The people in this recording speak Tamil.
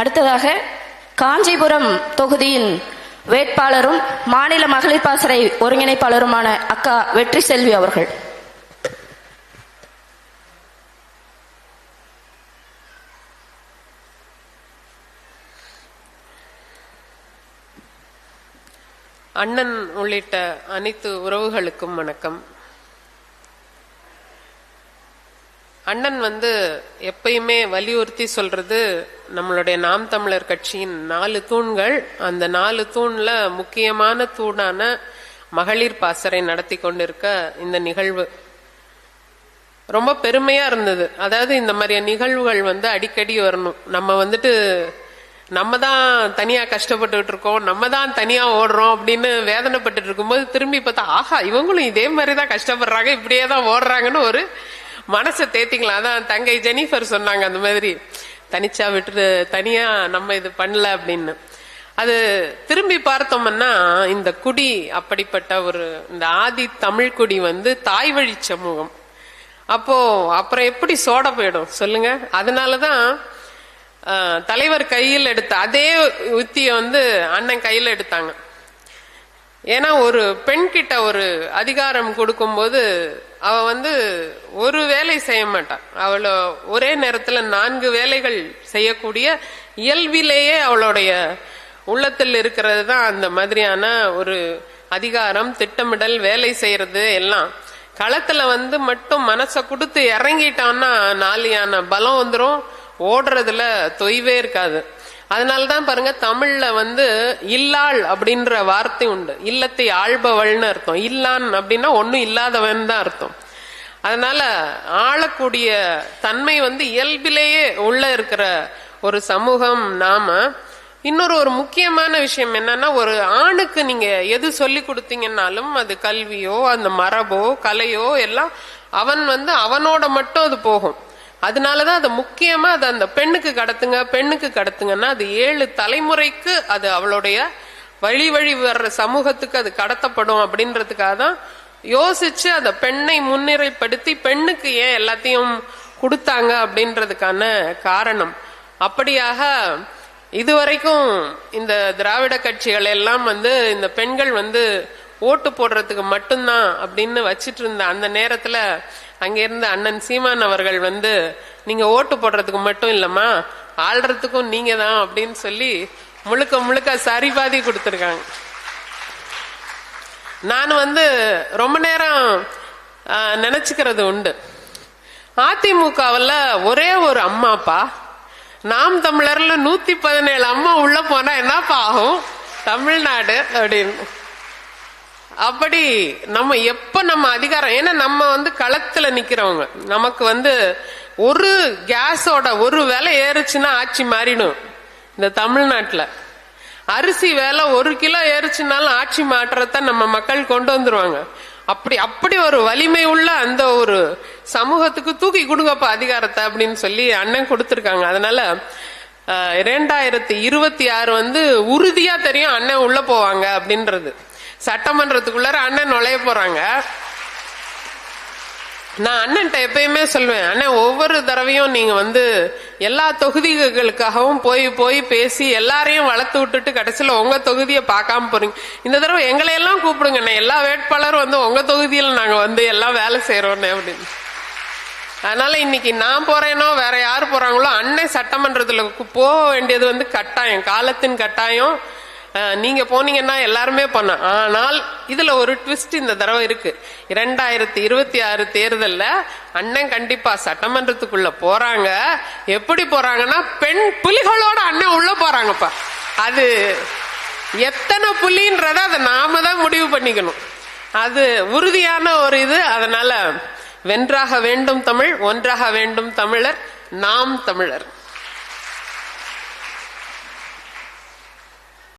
அடுத்ததாக காஞ்சிபுரம் தொகுதியின் வேட்பாளரும் மாநில மகளிர் பாசறை ஒருங்கிணைப்பாளருமான அக்கா வெற்றி செல்வி அவர்கள். அண்ணன் உள்ளிட்ட அனைத்து உறவுகளுக்கும் வணக்கம். அண்ணன் வந்து எப்பயுமே வலியுறுத்தி சொல்றது நம்மளுடைய நாம் தமிழர் கட்சியின் நாலு தூண்கள். அந்த நாலு தூண்ல முக்கியமான தூணான மகளிர் பாசறை நடத்தி கொண்டிருக்க இந்த நிகழ்வு. ரொம்ப பெருமையா இருந்தது. அதாவது இந்த மாதிரி நிகழ்வுகள் வந்து அடிக்கடி வரணும். நம்ம வந்துட்டு நம்ம தான் தனியா கஷ்டப்பட்டுட்டு இருக்கோம். நம்ம தான் தனியா ஓடுறோம் அப்படின்னு வேதனைப்பட்டு இருக்கும்போது திரும்பி பார்த்தா ஆஹா இவங்களும் இதே மாதிரி தான் கஷ்டப்படுறாங்க. இப்படியே தான் ஓடுறாங்கன்னு ஒரு மனசை தேத்திக்கலாம். அதான் தங்கை ஜெனிஃபர் சொன்னாங்க அந்த மாதிரி. தனிச்சா விட்டுட்டு தனியா நம்ம இது பண்ணல அப்படின்னு. அது திரும்பி பார்த்தோம்னா இந்த குடி அப்படிப்பட்ட ஒரு இந்த ஆதி தமிழ் குடி வந்து தாய் வழி சமூகம். அப்போ அப்புறம் எப்படி சோட போயிடும்? சொல்லுங்க. அதனாலதான் தலைவர் கையில் எடுத்த அதே உத்தியை வந்து அண்ணன் கையில் எடுத்தாங்க. ஏன்னா ஒரு பெண் கிட்ட ஒரு அதிகாரம் கொடுக்கும்போது அவ வந்து ஒரு வேலை செய்ய மாட்டான் அவளோ ஒரே நேரத்துல நான்கு வேலைகள் செய்யக்கூடிய இயல்பிலேயே அவளுடைய உள்ளத்தில் இருக்கிறது தான் அந்த மாதிரியான ஒரு அதிகாரம் திட்டமிடல் வேலை செய்யறது எல்லாம். களத்துல வந்து மட்டும் மனசை கொடுத்து இறங்கிட்டான்னா நாலியான பலம் வந்துடும் ஓடுறதுல தொய்வே இருக்காது. அதனால தான் பாருங்க தமிழ்ல வந்து இல்லாள் அப்படின்ற வார்த்தை உண்டு. இல்லத்தை ஆள்பவள்னு அர்த்தம். இல்லான் அப்படின்னா ஒன்றும் இல்லாதவன் தான் அர்த்தம். அதனால ஆளக்கூடிய தன்மை வந்து இயல்பிலேயே உள்ள இருக்கிற ஒரு சமூகம் நாம. இன்னொரு ஒரு முக்கியமான விஷயம் என்னன்னா ஒரு ஆணுக்கு நீங்க எது சொல்லி கொடுத்தீங்கன்னாலும் அது கல்வியோ அந்த மரபோ கலையோ எல்லாம் அவன் வந்து அவனோட மட்டும் அது போகும். அதனாலதான் அது முக்கியமா அது அந்த பெண்ணுக்கு கடத்துங்க பெண்ணுக்கு கடத்துங்கன்னா அது ஏழு தலைமுறைக்கு அது அவளுடைய வழி வழி வர்ற சமூகத்துக்கு அது கடத்தப்படும் அப்படின்றதுக்காக தான் யோசிச்சு அந்த பெண்ணை முன்னிறைப்படுத்தி பெண்ணுக்கு ஏன் எல்லாத்தையும் கொடுத்தாங்க அப்படின்றதுக்கான காரணம். அப்படியாக இதுவரைக்கும் இந்த திராவிட கட்சிகள் எல்லாம் வந்து இந்த பெண்கள் வந்து ஓட்டு போடுறதுக்கு மட்டும்தான் அப்படின்னு வச்சிட்டு இருந்த அந்த நேரத்துல அங்கிருந்து அண்ணன் சீமான் அவர்கள் வந்து நீங்க ஓட்டு போடுறதுக்கு மட்டும் இல்லம்மா ஆள்றதுக்கும் நீங்க தான் அப்படின்னு சொல்லி முழுக்க முழுக்க சரிபாதி கொடுத்துருக்காங்க. நான் வந்து ரொம்ப நேரம் நினைச்சுக்கிறது உண்டு. அதிமுகவில் ஒரே ஒரு அம்மாப்பா. நாம் தமிழர்ல நூத்தி பதினேழு அம்மா உள்ள போனா என்னப்பா ஆகும்? தமிழ்நாடு அப்படின்னு. அப்படி நம்ம எப்ப நம்ம அதிகாரம் ஏன்னா நம்ம வந்து களத்துல நிக்கிறவங்க. நமக்கு வந்து ஒரு கேஸோட ஒரு விலை ஏறுச்சுன்னா ஆட்சி மாறிடும். இந்த தமிழ்நாட்டுல. அரிசி விலை ஒரு கிலோ ஏறுச்சுனாலும் ஆட்சி மாற்றத்தை நம்ம மக்கள் கொண்டு வந்துருவாங்க. அப்படி அப்படி ஒரு வலிமை உள்ள அந்த ஒரு சமூகத்துக்கு தூக்கி கொடுங்கப்பா அதிகாரத்தை அப்படின்னு சொல்லி அண்ணன் கொடுத்துருக்காங்க. அதனால இரண்டாயிரத்தி இருபத்தி ஆறு வந்து உறுதியா தெரியும் அண்ணன் உள்ள போவாங்க அப்படின்றது. சட்டமன்றத்துக்குள்ளார அண்ணன் நுழைய போறாங்க. நான் அண்ணன்ட்ட எப்பயுமே சொல்லுவேன் அண்ணன் ஒவ்வொரு தடவையும் நீங்க வந்து எல்லா தொகுதிகளுக்காகவும் போய் போய் பேசி எல்லாரையும் வளர்த்து விட்டுட்டு கடைசியில் உங்க தொகுதியை பார்க்காம போறீங்க. இந்த தடவை எங்களை எல்லாம் கூப்பிடுங்க அண்ணன் எல்லா வேட்பாளரும் வந்து உங்க தொகுதியில் நாங்க வந்து எல்லாம் வேலை செய்யறோம் அப்படின்னு. அதனால இன்னைக்கு நான் போறேனோ வேற யார் போறாங்களோ அன்னை சட்டமன்றத்துல போக வேண்டியது வந்து கட்டாயம் காலத்தின் கட்டாயம். நீங்க போனீங்கன்னா எல்லாருமே பண்ண ஆனால் இதுல ஒரு ட்விஸ்ட் இந்த தடவை இருக்கு. இரண்டாயிரத்தி இருபத்தி ஆறு தேர்தல்ல அண்ணன் கண்டிப்பா சட்டமன்றத்துக்குள்ள போறாங்க. எப்படி போறாங்கன்னா பெண் புலிகளோட அண்ணன் உள்ள போறாங்கப்பா. அது எத்தனை புலின்றத அதை நாம தான் முடிவு பண்ணிக்கணும். அது உறுதியான ஒரு இது. அதனால வென்றாக வேண்டும் தமிழ் ஒன்றாக வேண்டும் தமிழர் நாம் தமிழர்.